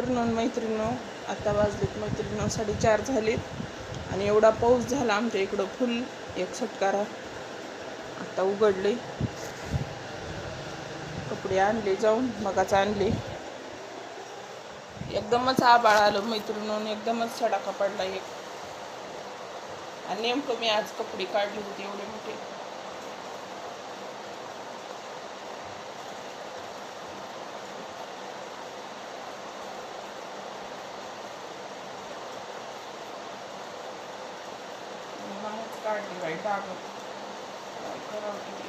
Afternoon मैत्रिणीनो आता वाजलेत मैत्रिणीनो साडेचार झालेत. आणि एवढा पाऊस झाला आमच्या इकडं फुल एक सटकारा आता उघडले. कपडे आणले जाऊन मगाच आणले. एकदमच आबाळ आलं मैत्रिणून एकदमच सडाका पडला एक. आणि नेमकं मी आज कपडे काढले होते एवढे मोठे. नाहीच काढली बाई डाग काय करावं किती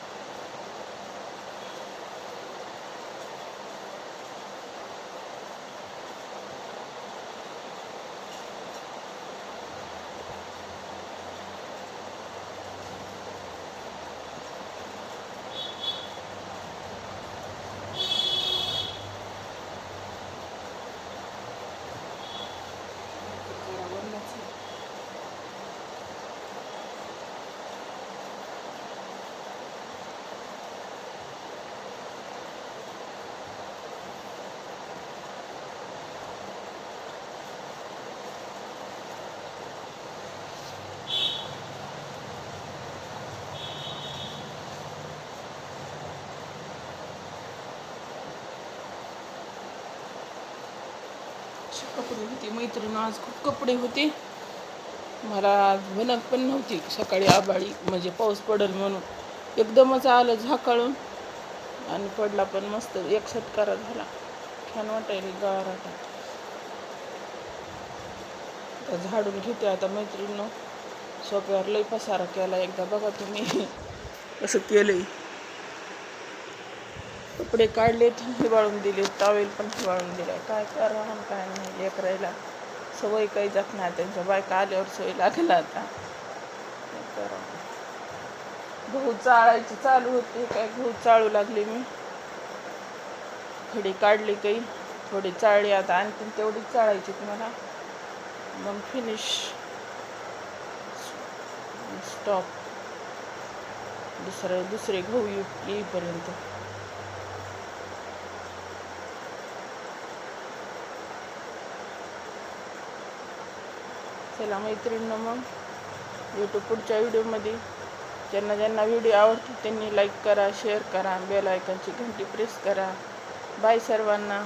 असे कपडे होते मैत्रीण आज खूप कपडे होते. मला आज भनक पण नव्हती. सकाळी आबाळी म्हणजे पाऊस पडेल म्हणून. एकदमच आलं झाकाळून. आणि पडला पण मस्त एक सटकारा झाला. छान वाटायला गार आता. झाडून घेते आता मैत्रीण सोप्यावर लई पसारा केला एकदा बघा तुम्ही. असं केलंय. कपडे काढलेत हिवाळून दिले तावेल पण हिवाळून दिले काय करा काय नाही लेकरायला सवय काही जात नाही त्यांच्या बायका आल्यावर सवय लागला आता. गहू चाळायची चालू होते काय गहू चाळू लागले मी. खडी काढली काही थोडी चाळली. आता आणखीन तेवढी चाळायची मला मग फिनिश स्टॉप दुसरं दुसरे गहू येईपर्यंत. चला मैत्रिणीनं मग. यूट्यूब पुढच्या व्हिडिओमध्ये. ज्यांना ज्यांना व्हिडिओ आवडतो त्यांनी लाईक करा शेअर करा बेल आयकनची घंटी प्रेस करा. बाय सर्वांना.